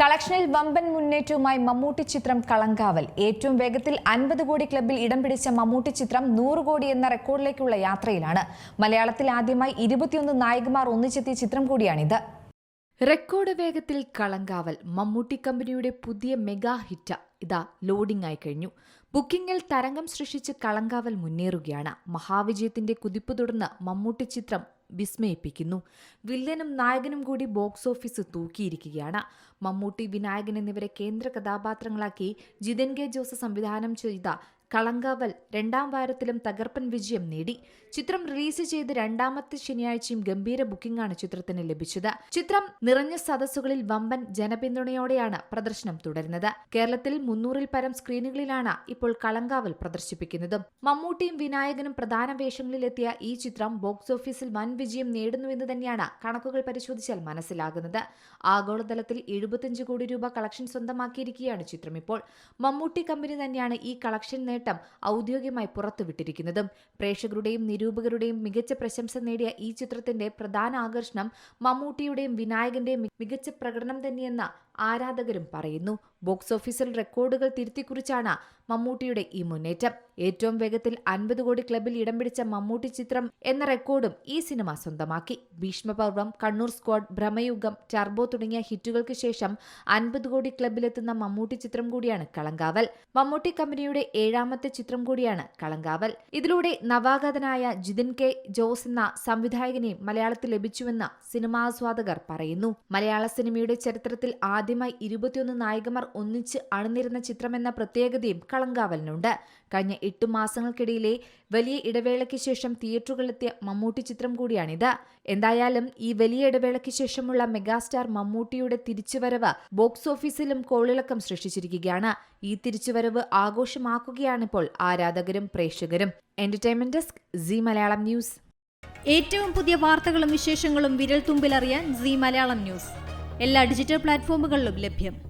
കളക്ഷനിൽ വമ്പൻ മുന്നേറ്റവുമായി മമ്മൂട്ടി ചിത്രം കളങ്കാവൽ. ഏറ്റവും വേഗത്തിൽ അൻപത് കോടി ക്ലബിൽ ഇടം പിടിച്ച മമ്മൂട്ടി ചിത്രം നൂറ് കോടി എന്ന റെക്കോർഡിലേക്കുള്ള യാത്രയിലാണ്. മലയാളത്തിൽ ആദ്യമായി ഇരുപത്തിയൊന്ന് നായകന്മാർ ഒന്നിച്ചെത്തിയ ചിത്രം കൂടിയാണിത്. റെക്കോർഡ് വേഗത്തിൽ കളങ്കാവൽ മമ്മൂട്ടി കമ്പനിയുടെ പുതിയ മെഗാ ഹിറ്റ. ഇതാ ലോഡിംഗ് ആയി കഴിഞ്ഞു. ബുക്കിംഗിൽ തരംഗം സൃഷ്ടിച്ച് കളങ്കാവൽ മുന്നേറുകയാണ്. മഹാവിജയത്തിന്റെ കുതിപ്പ് തുടർന്ന് മമ്മൂട്ടി ചിത്രം വിസ്മയിപ്പിക്കുന്നു. വില്ലനും നായകനും കൂടി ബോക്സ് ഓഫീസ് തൂക്കിയിരിക്കുകയാണ്. മമ്മൂട്ടി വിനായകൻ എന്നിവരെ കേന്ദ്ര കഥാപാത്രങ്ങളാക്കി ജിതൻ കെ ജോസ് സംവിധാനം ചെയ്ത കളങ്കാവൽ രണ്ടാം വാരത്തിലും തകർപ്പൻ വിജയം നേടി. ചിത്രം റിലീസ് ചെയ്ത് രണ്ടാമത്തെ ശനിയാഴ്ചയും ഗംഭീര ബുക്കിംഗാണ് ചിത്രത്തിന് ലഭിച്ചത്. ചിത്രം നിറഞ്ഞ സദസ്സുകളിൽ വമ്പൻ ജനപിന്തുണയോടെയാണ് പ്രദർശനം തുടരുന്നത്. കേരളത്തിൽ മുന്നൂറിൽ പരം സ്ക്രീനുകളിലാണ് ഇപ്പോൾ കളങ്കാവൽ പ്രദർശിപ്പിക്കുന്നതും. മമ്മൂട്ടിയും വിനായകനും പ്രധാന വേഷങ്ങളിലെത്തിയ ഈ ചിത്രം ബോക്സ് ഓഫീസിൽ വൻ വിജയം നേടുന്നുവെന്ന് തന്നെയാണ് കണക്കുകൾ പരിശോധിച്ചാൽ മനസ്സിലാകുന്നത്. ആഗോളതലത്തിൽ എഴുപത്തിയഞ്ച് കോടി രൂപ കളക്ഷൻ സ്വന്തമാക്കിയിരിക്കുകയാണ് ചിത്രം ഇപ്പോൾ. മമ്മൂട്ടി കമ്പനി തന്നെയാണ് ഈ കളക്ഷൻ നേട്ടം ഔദ്യോഗികമായി പുറത്തുവിട്ടിരിക്കുന്നതും പ്രേക്ഷകരുടെയും നിരൂപകരുടെയും മികച്ച പ്രശംസ നേടിയ ഈ ചിത്രത്തിന്റെ പ്രധാന ആകർഷണം മമ്മൂട്ടിയുടെയും വിനായകന്റെയും മികച്ച പ്രകടനം തന്നെയെന്ന് ആരാധകരും പറയുന്നു. ബോക്സ് ഓഫീസിൽ റെക്കോർഡുകൾ തിരുത്തിക്കുറിച്ചാണ് മമ്മൂട്ടിയുടെ ഈ മുന്നേറ്റം. ഏറ്റവും വേഗത്തിൽ അൻപത് കോടി ക്ലബിൽ ഇടം പിടിച്ച മമ്മൂട്ടി ചിത്രം എന്ന റെക്കോർഡും ഈ സിനിമ സ്വന്തമാക്കി. ഭീഷ്മപർവം കണ്ണൂർ സ്ക്വാഡ് ഭ്രമയുഗം ടർബോ തുടങ്ങിയ ഹിറ്റുകൾക്ക് ശേഷം അൻപത് കോടി ക്ലബിലെത്തുന്ന മമ്മൂട്ടി ചിത്രം കൂടിയാണ് കളങ്കാവൽ. മമ്മൂട്ടി കമ്പനിയുടെ ഏഴാമത്തെ ചിത്രം കൂടിയാണ് കളങ്കാവൽ. ഇതിലൂടെ നവാഗതനായ ജിതിൻ കെ ജോസ് എന്ന സംവിധായകനെ മലയാളത്തിൽ ലഭിച്ചുവെന്ന് സിനിമാസ്വാദകർ പറയുന്നു. മലയാള സിനിമയുടെ ചരിത്രത്തിൽ ആദ്യമായി ഇരുപത്തിയൊന്ന് നായകന്മാർ ഒന്നിച്ച് അണിനിരുന്ന ചിത്രമെന്ന പ്രത്യേകതയും കളങ്കാവലിനുണ്ട്. കഴിഞ്ഞ എട്ട് മാസങ്ങൾക്കിടയിലെ വലിയ ഇടവേളയ്ക്ക് ശേഷം തിയേറ്ററുകളിലെത്തിയ മമ്മൂട്ടി ചിത്രം കൂടിയാണിത്. എന്തായാലും ഈ വലിയ ഇടവേളയ്ക്ക് ശേഷമുള്ള മെഗാസ്റ്റാർ മമ്മൂട്ടിയുടെ തിരിച്ചുവരവ് ബോക്സ് ഓഫീസിലും കോളിളക്കം സൃഷ്ടിച്ചിരിക്കുകയാണ്. ഈ തിരിച്ചുവരവ് ആഘോഷമാക്കുകയാണിപ്പോൾ ആരാധകരും പ്രേക്ഷകരും. Entertainment desk Zee Malayalam news. ഏറ്റവും പുതിയ വാർത്തകളും വിശേഷങ്ങളും വിരൽ തുമ്പിലറിയാൻ സി മലയാളം ന്യൂസ്. എല്ലാ ഡിജിറ്റൽ പ്ലാറ്റ്ഫോമുകളിലും ലഭ്യം.